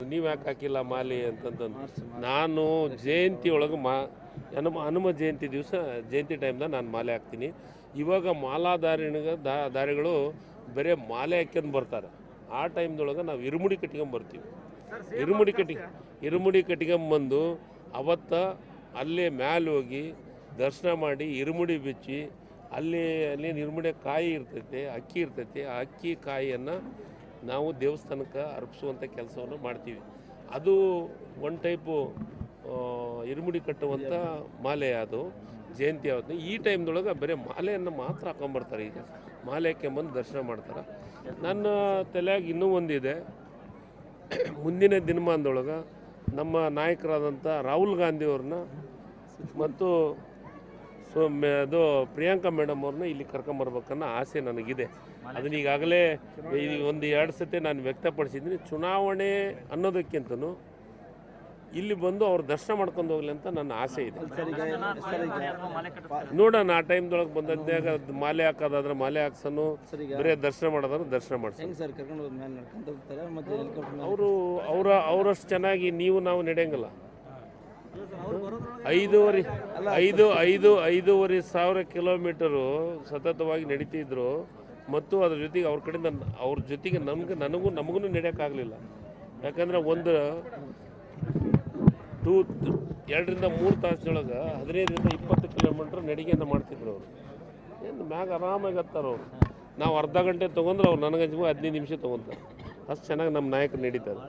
ನೀವು ಯಾಕೆ ಹಾಕಿಲ್ಲ ಮಾಲೆ ಅಂತಂತಂದು ನಾನು ಜಯಂತಿ ಒಳಗೆ ಮಾ ಹನುಮ ಹನುಮ ಜಯಂತಿ ದಿವಸ, ಜಯಂತಿ ಟೈಮ್ದಾಗ ನಾನು ಮಾಲೆ ಹಾಕ್ತೀನಿ. ಇವಾಗ ಮಾಲಾಧಾರಿಣಿಗ ದಾ ದಾರಿಗಳು ಬರೇ ಮಾಲೆ ಹಾಕ್ಯಂದು ಬರ್ತಾರೆ. ಆ ಟೈಮ್ದೊಳಗೆ ನಾವು ಇರುಮುಡಿ ಕಟ್ಕೊಂಬರ್ತೀವಿ ಇರುಮುಡಿ ಕಟ್ಟಿ ಇರುಮುಡಿ ಕಟ್ಕೊಂಬಂದು ಅವತ್ತ ಅಲ್ಲೇ ಮ್ಯಾಲೆ ಹೋಗಿ ದರ್ಶನ ಮಾಡಿ ಇರುಮುಡಿ ಬಿಚ್ಚಿ ಅಲ್ಲಿ ಅಲ್ಲಿ ಇರುಮುಡಿ ಕಾಯಿ ಇರ್ತೈತಿ, ಅಕ್ಕಿ ಇರ್ತೈತಿ, ಆ ಅಕ್ಕಿ ಕಾಯಿಯನ್ನು ನಾವು ದೇವಸ್ಥಾನಕ್ಕೆ ಅರ್ಪಿಸುವಂಥ ಕೆಲಸವನ್ನು ಮಾಡ್ತೀವಿ. ಅದು ಒನ್ ಟೈಪು ಇರುಮುಡಿ ಕಟ್ಟುವಂಥ ಮಾಲೆ ಅದು, ಜಯಂತಿ ಅವತ್ತು ಈ ಟೈಮ್ದೊಳಗೆ ಬರೀ ಮಾಲೆಯನ್ನು ಮಾತ್ರ ಹಾಕೊಂಬರ್ತಾರೆ ಈಗ. ಮಾಲೆ ಹಾಕ್ಕೊಂಬಂದು ದರ್ಶನ ಮಾಡ್ತಾರೆ. ನನ್ನ ತಲೆಯಾಗಿ ಇನ್ನೂ ಒಂದಿದೆ. ಮುಂದಿನ ದಿನಮಾನದೊಳಗೆ ನಮ್ಮ ನಾಯಕರಾದಂಥ ರಾಹುಲ್ ಗಾಂಧಿಯವ್ರನ್ನ ಮತ್ತು ಸೊ ಮೆ ಅದು ಪ್ರಿಯಾಂಕಾ ಮೇಡಮ್ ಅವ್ರನ್ನ ಇಲ್ಲಿ ಕರ್ಕೊಂಬರ್ಬೇಕನ್ನೋ ಆಸೆ ನನಗಿದೆ. ಅದನ್ನ ಈಗಾಗಲೇ ಈ ಒಂದು ಎರಡು ಸತಿ ನಾನು ವ್ಯಕ್ತಪಡಿಸಿದ್ದೀನಿ. ಚುನಾವಣೆ ಅನ್ನೋದಕ್ಕಿಂತನೂ ಇಲ್ಲಿ ಬಂದು ಅವ್ರು ದರ್ಶನ ಮಾಡ್ಕೊಂಡು ಹೋಗ್ಲಿ ಅಂತ ನನ್ನ ಆಸೆ ಇದೆ. ನೋಡೋಣ ಆ ಟೈಮ್ದೊಳಗೆ ಬಂದಾಗ ಮಾಲೆ ಹಾಕೋದಾದ್ರೆ ಮಾಲೆ ಹಾಕ್ಸನು ಬರೀ ದರ್ಶನ ಮಾಡೋದಾದ್ರೆ ದರ್ಶನ ಮಾಡ್ಸೋಣ ಹೆಂಗ್ ಸರ್ ಕರ್ಕೊಂಡು ಹೋದ್ ಮೇಲೆ ನಡ್ಕೊಂತ ಹೋಗ್ತಾರೆ ಮತ್ತೆ ಹೆಲಿಕಾಪ್ಟರ್ ಅವರು ಅವರ ಅವರಷ್ಟು ಚೆನ್ನಾಗಿ ನೀವು ನಾವು ನಡೆಯಂಗಿಲ್ಲ. ಐದೂವರೆ, ಐದು ಐದು, ಐದೂವರೆ ಸಾವಿರ ಕಿಲೋಮೀಟರು ಸತತವಾಗಿ ನಡೀತಿದ್ರು. ಮತ್ತು ಅದ್ರ ಜೊತೆಗೆ ಅವ್ರ ಕಡೆಯಿಂದ ಅವ್ರ ಜೊತೆಗೆ ನಮ್ಗೆ, ನನಗೂ, ನಮಗೂ ನಡೆಯೋಕ್ಕಾಗಲಿಲ್ಲ. ಯಾಕಂದ್ರೆ ಒಂದು ಟೂ, ಎರಡರಿಂದ ಮೂರು ತಾಸಿನೊಳಗೆ ಹದಿನೈದರಿಂದ ಇಪ್ಪತ್ತು ಕಿಲೋಮೀಟ್ರ್ ನಡಿಗೆಯನ್ನು ಮಾಡ್ತಿದ್ರು ಅವರು. ಏನು ಮ್ಯಾಗ ಆರಾಮಾಗಿ ಹತ್ತಾರ ಅವರು. ನಾವು ಅರ್ಧ ಗಂಟೆ ತೊಗೊಂಡ್ರೆ ಅವ್ರು ನನಗೆ ಹದಿನೈದು ನಿಮಿಷ ತೊಗೊಂತಾರೆ. ಅಷ್ಟು ಚೆನ್ನಾಗಿ ನಮ್ಮ ನಾಯಕರು ನಡೀತಾರೆ.